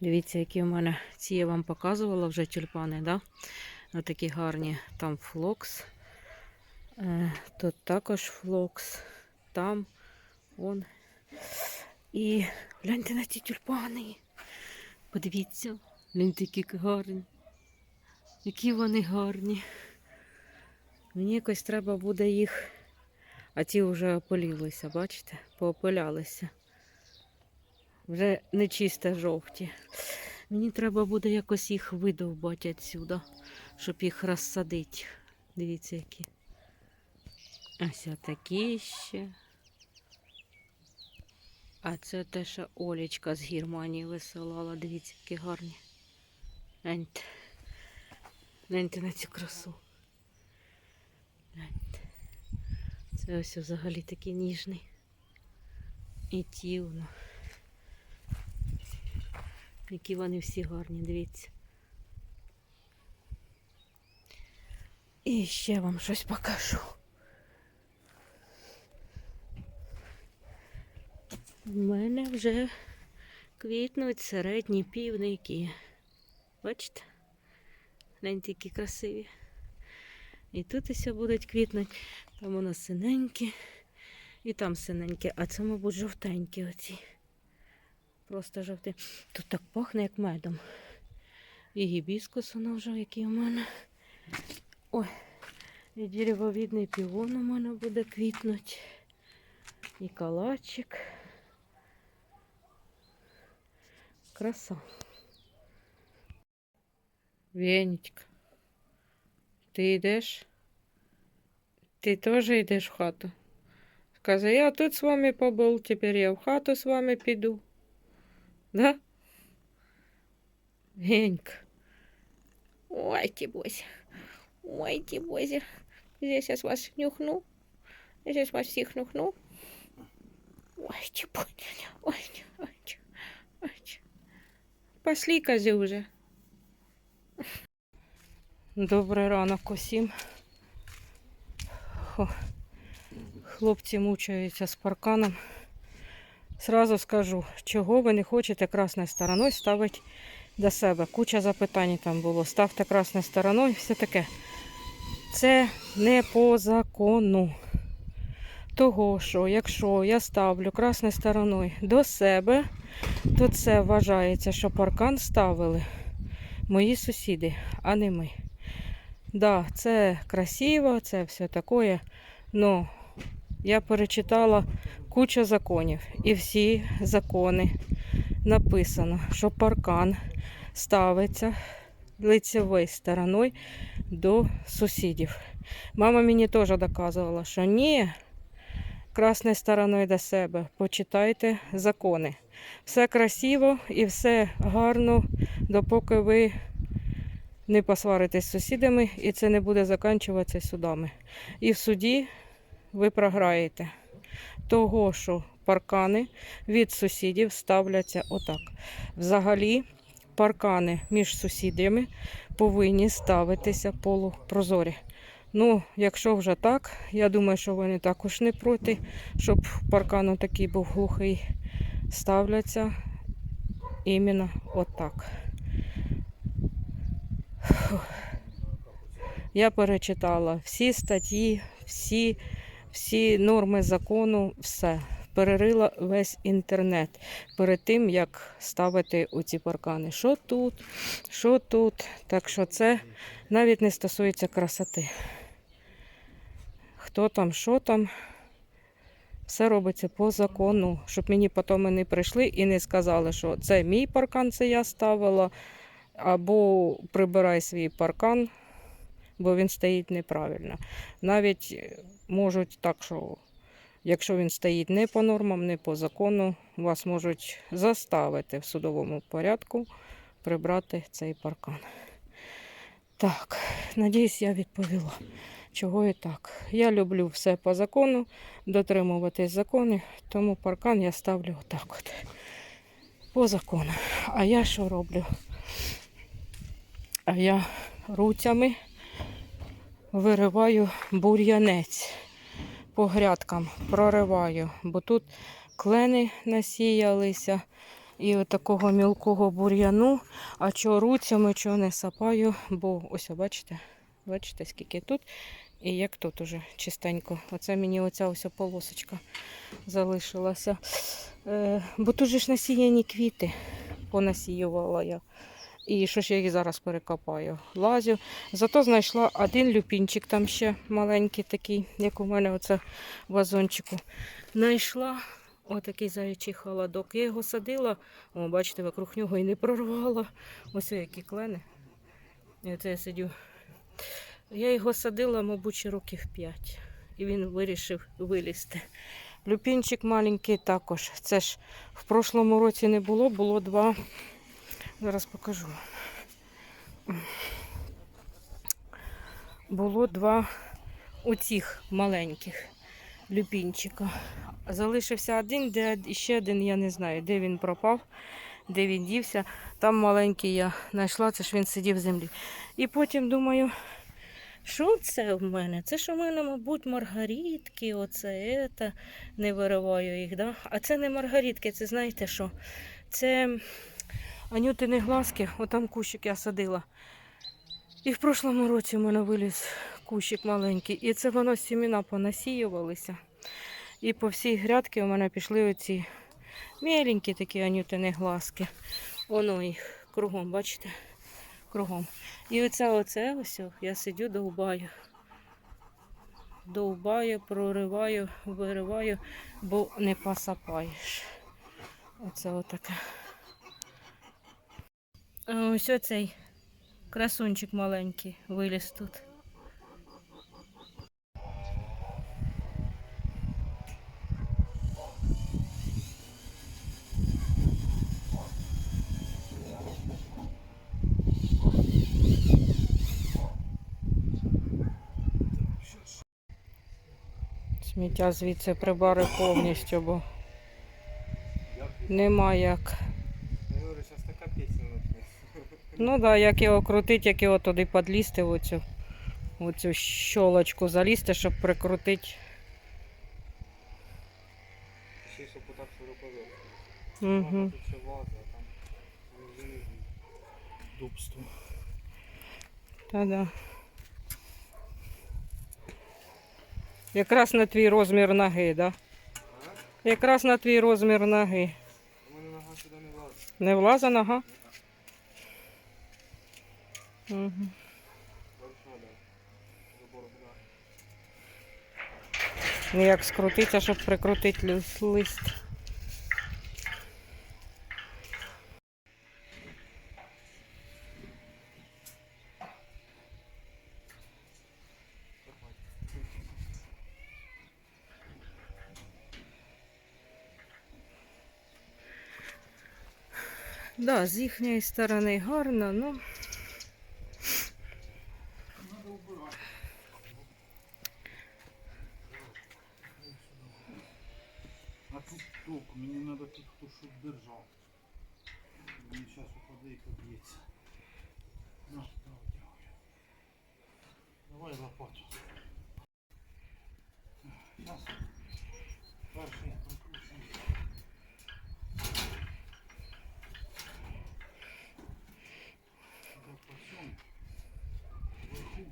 Дивіться, які в мене ці я вам показувала вже тюльпани, да? Такі гарні. Там флокс. Е, тут також флокс. Там он. І гляньте на ці тюльпани. Подивіться, гляньте, які гарні. Які вони гарні. Мені якось треба буде їх. А ті вже опилілися, бачите? Поопилялися. Вже не чисто жовті. Мені треба буде якось їх видовбати відсюди, щоб їх розсадити. Дивіться, які. Ось такі ще. А це те, що Олечка з Германії висилала. Дивіться, які гарні. Гляньте. Гляньте на цю красу. Гляньте. Це ось взагалі такий ніжний. І ті воно. Які вони всі гарні, дивіться. І ще вам щось покажу. У мене вже квітнуть середні півники. Бачите? Гляньте, які красиві. І тут ось будуть квітнути. Там у нас синенькі. І там синенькі, а це, мабуть, жовтенькі оці. Просто жовтий. Тут так пахне, як медом. І гібіскус воно вже, який у мене. Ой, і деревовідний півон у мене буде квітнути. І калачик. Краса. Венечка, ти йдеш? Ти теж йдеш в хату? Сказав, я тут з вами побув, тепер я в хату з вами піду. Да? Генька. Ой, Тибозя. Ой, Тибозя. Я сейчас вас нюхну. Я сейчас вас всех нюхну. Ой, Тибозя. Ой, ой, ой. Пошли, козы уже. Добрий ранок усім. Хлопці мучаються з парканом. Сразу скажу, чого ви не хочете красною стороною ставити до себе. Куча запитань там було. Ставте красною стороною, все таке. Це не по закону. Того, що якщо я ставлю красною стороною до себе, то це вважається, що паркан ставили мої сусіди, а не ми. Да, це красиво, це все таке, но я перечитала куча законів. І всі закони написано, що паркан ставиться лицевою стороною до сусідів. Мама мені теж доказувала, що ні, красною стороною до себе. Почитайте закони. Все красиво і все гарно, допоки ви не посваритесь з сусідами, і це не буде закінчуватися судами. І в суді ви програєте того, що паркани від сусідів ставляться отак. Взагалі, паркани між сусідами повинні ставитися полупрозорі. Ну, якщо вже так, я думаю, що вони також не проти, щоб паркан такий був глухий. Ставляться іменно отак. Я перечитала всі статті, всі всі норми закону, все. Перерила весь інтернет перед тим, як ставити оці паркани. Що тут, що тут. Так що це навіть не стосується красоти. Хто там, що там, все робиться по закону, щоб мені потім не прийшли і не сказали, що це мій паркан, це я ставила, або прибирай свій паркан, бо він стоїть неправильно. Навіть можуть так, що якщо він стоїть не по нормам, не по закону, вас можуть заставити в судовому порядку прибрати цей паркан. Так, надіюсь, я відповіла. Чого і так. Я люблю все по закону, дотримуватись законів, тому паркан я ставлю отак от. По закону. А я що роблю? А я руцями вириваю бур'янець по грядкам, прориваю, бо тут клени насіялися, і от такого мілкого бур'яну. А чого руцями, чого не сапаю, бо ось, бачите, бачите, скільки тут. І як тут уже чистенько. Оце мені оця ось полосочка залишилася. Е, бо тут же ж насіяні квіти понасіювала я. І що ж я їх зараз перекопаю? Лазю. Зато знайшла один люпінчик там ще маленький такий, як у мене оце в вазончику. Знайшла отакий заячий холодок. Я його садила, о, бачите, вокруг нього і не прорвала. Ось які клени. Оце я сидю. Я його садила, мабуть, років 5. І він вирішив вилізти. Люпінчик маленький також. Це ж в прошлому році не було, було два. Зараз покажу. Було два оцих маленьких люпінчика. Залишився один, де ще один, я не знаю, де він пропав, де він дівся. Там маленький я знайшла, це ж він сидів в землі. І потім думаю, що це в мене? Це ж у мене, мабуть, маргаритки, оце ета. Не вириваю їх, да? А це не маргаритки, це знаєте що? Це анютини глазки, отам кущик я садила. І в прошлому році у мене виліз кущик маленький. І це воно сіміна понасіювалися. І по всій грядці у мене пішли оці міленькі такі анютини глазки. Воно їх кругом, бачите? Кругом. І оце, оце ось я сидю, довбаю. Довбаю, прориваю, вириваю, бо не посапаєш. Оце отаке. А ось оцей красунчик маленький виліз тут. Сміття звідси прибари повністю, бо нема як. Ну так, да, як його крутить, як його туди підлізти, оцю, оцю щолочку залізти, щоб прикрутити. Ще щоб отак широко Угу. Тут ще ваза, там внизу дубство. Та-да. Якраз на твій розмір ноги, да? Якраз на твій розмір ноги. У мене нога сюди не влазить. Не влаза нога? Ну як скрутиться, щоб прикрутити лис- лист. Да, з їхньої сторони гарно, ну. А щоб держав. Мені зараз упаде і поб'ється. На, давай, давай. Давай лопату. Зараз. Перший прикручений. Так, по всьому. Вверху.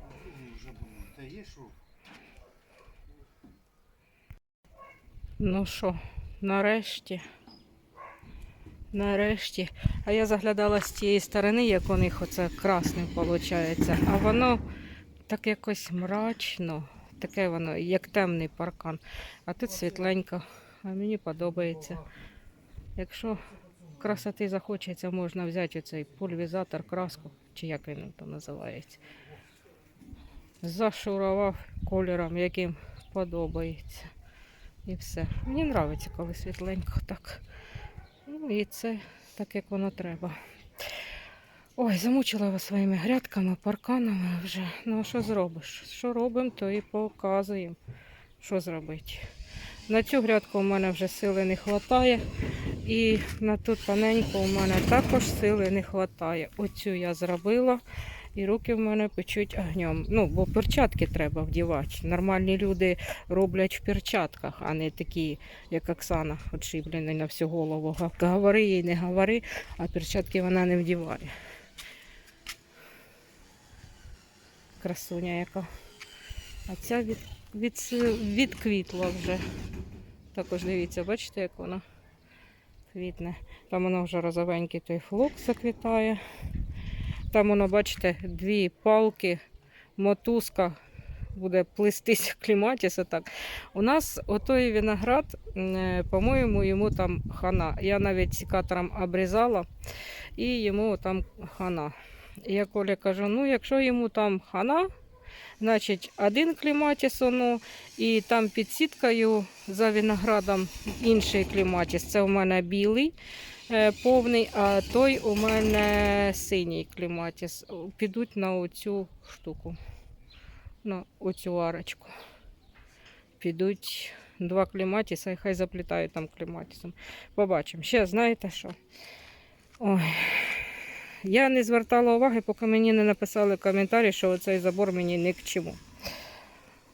А другий вже буде. Та є що? Ну що, Нарешті. Нарешті. А я заглядала з тієї сторони, як у них оце красне виходить. А воно так якось мрачно. Таке воно, як темний паркан. А тут світленько. А мені подобається. Якщо красоти захочеться, можна взяти оцей пульвізатор, краску, чи як він там називається. Зашурував кольором, яким подобається. І все. Мені подобається, коли світленько так. Ну і це так, як воно треба. Ой, замучила вас своїми грядками, парканами вже. Ну а що зробиш? Що робимо, то і показуємо. Що зробити. На цю грядку у мене вже сили не вистачає. І на ту тоненьку у мене також сили не вистачає. Оцю я зробила. І руки в мене печуть огнем. Ну, бо перчатки треба вдівати. Нормальні люди роблять в перчатках, а не такі, як Оксана, отшиблені на всю голову. Говори їй, не говори, а перчатки вона не вдіває. Красуня яка. А ця від, від, відквітла вже. Також дивіться, бачите, як вона квітне. Там воно вже розовенький той флок заквітає. Там воно, бачите, дві палки, мотузка буде плестись кліматіс. Отак. У нас отой виноград, е, по-моєму, йому там хана. Я навіть секатором обрізала і йому там хана. Я Колі кажу, ну якщо йому там хана, значить один кліматіс воно, і там під сіткою за виноградом інший кліматіс. Це у мене білий повний, а той у мене синій кліматіс. Підуть на оцю штуку, на оцю арочку. Підуть два кліматіса і хай заплітають там кліматісом. Побачимо. Ще знаєте що? Ой. Я не звертала уваги, поки мені не написали коментарі, що цей забор мені ні к чому.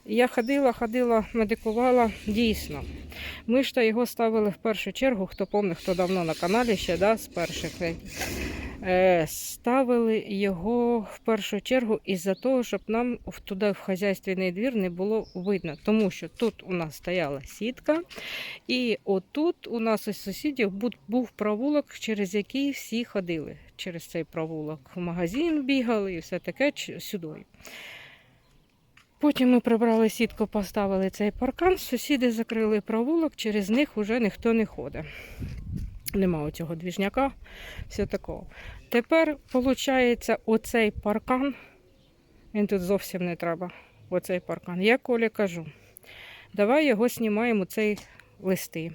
Я ходила, ходила, медикувала. Дійсно. Ми ж то його ставили в першу чергу, хто пам'ятає, хто давно на каналі ще да, з перших. Е, ставили його в першу чергу із-за того, щоб нам туди в хазяйственний двір не було видно. Тому що тут у нас стояла сітка, і отут у нас із сусідів був провулок, через який всі ходили. Через цей провулок в магазин бігали і все таке сюди. Потім ми прибрали сітку, поставили цей паркан, сусіди закрили провулок, через них вже ніхто не ходить. Нема цього двіжняка, все такого. Тепер, виходить, оцей паркан, він тут зовсім не треба. Оцей паркан. Я Колі кажу, давай його знімаємо, цей листи.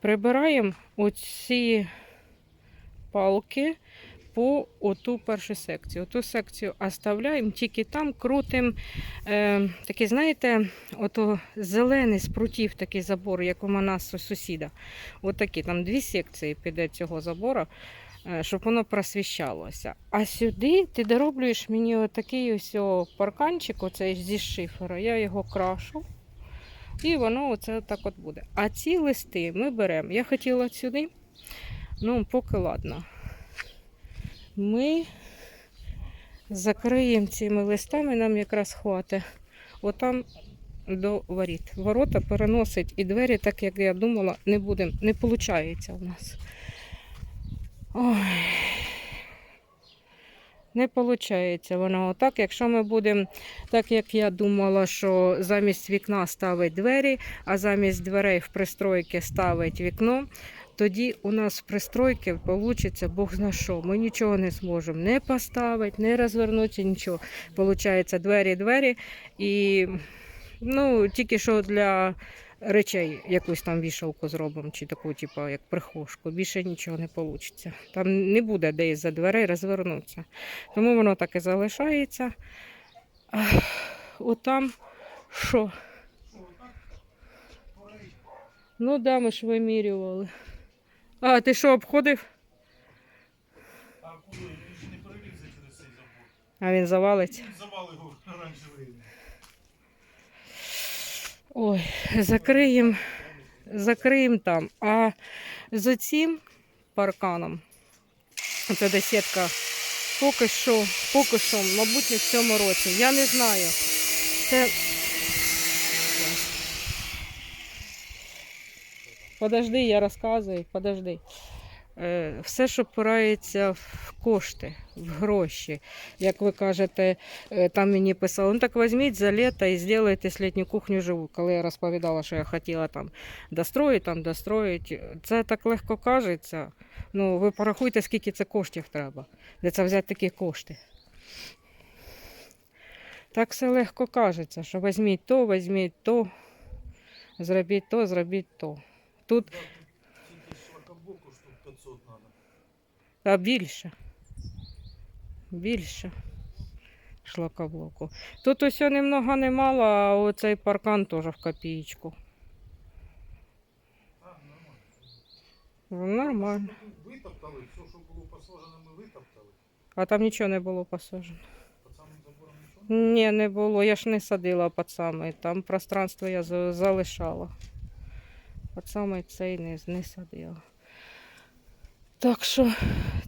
Прибираємо оці палки по оту першу секцію. Оту секцію оставляємо, тільки там крутимо е, такий, знаєте, ото зелений з прутів такий забор, як у нас сусіда. Отакі, там дві секції піде цього забору, е, щоб воно просвіщалося. А сюди ти дороблюєш мені отакий ось парканчик, оцей зі шифера, я його крашу. І воно оце так от буде. А ці листи ми беремо. Я хотіла сюди, ну поки ладно. Ми закриємо цими листами, нам якраз хватить. Отам до воріт. Ворота переносить і двері, так як я думала, не буде, не виходить у нас. Ой. Не виходить воно отак. Якщо ми будемо, так як я думала, що замість вікна ставить двері, а замість дверей в пристройки ставить вікно, тоді у нас пристройки вийде Бог зна що. Ми нічого не зможемо не поставити, не розвернути, нічого. Получається двері, двері і ну, тільки що для речей якусь там вішалку зробимо, чи таку, типу, як прихожку. Більше нічого не вийде. Там не буде де із-за дверей розвернутися. Тому воно так і залишається. Отам що? Ну да, ми ж вимірювали. А, ти що, обходив? А коли він ж не перелізе через цей забор. А він завалиться. Він завали його времени. Ой, закриємо, закриємо там. А з оцим парканом, це де сітка, поки що, поки що, мабуть, не в цьому році. Я не знаю. Це. Подожди, я розказую, подожди. Е, Все, що впирається в кошти, в гроші. Як ви кажете, Е, там мені писали, ну так візьміть за літо і зробите літню кухню живу. Коли я розповідала, що я хотіла там достроїти, там достроїти. Це так легко кажеться. Ну, ви порахуйте, скільки це коштів треба. Де це взяти такі кошти. Так все легко кажеться, що візьміть то, візьміть то, зробіть то, зробіть то. Тут шлакоблоку штук 500 треба. а більше. Більше шлакоблоку. Тут усе немного немало, а оцей паркан теж в копієчку. А, нормально. Ну, Нормально. Витоптали, все, що було посажено, ми витоптали. А там нічого не було нічого? Ні, не було. Я ж не садила під. Там пространство я залишала. Під самий цей не, не садила. Так що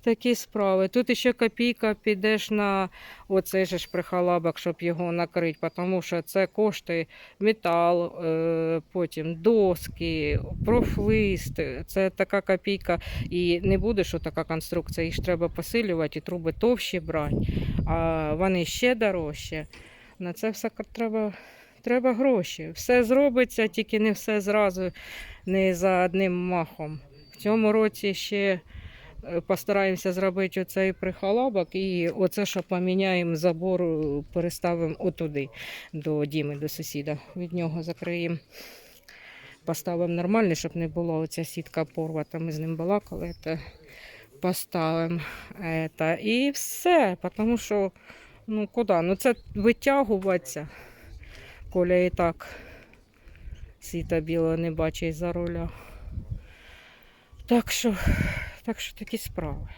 такі справи. Тут ще копійка підеш на оцей же ж прихалабок, щоб його накрити, тому що це коштує метал, е, потім доски, профлист. Це така копійка. І не буде, що така конструкція, їх треба посилювати і труби товщі брати, а вони ще дорожчі. На це все треба, треба гроші. Все зробиться, тільки не все зразу, не за одним махом. В цьому році ще е, постараємося зробити оцей прихалабок і оце, що поміняємо забор, е, переставимо отуди, до Діми, до сусіда. Від нього закриємо. Поставимо нормально, щоб не була оця сітка порвата. Ми з ним балакали. Це поставимо. Это, і все. Тому що, ну куди? Ну це витягуватися. Коля і так світа білого не бачить за руля. Так що, так що такі справи.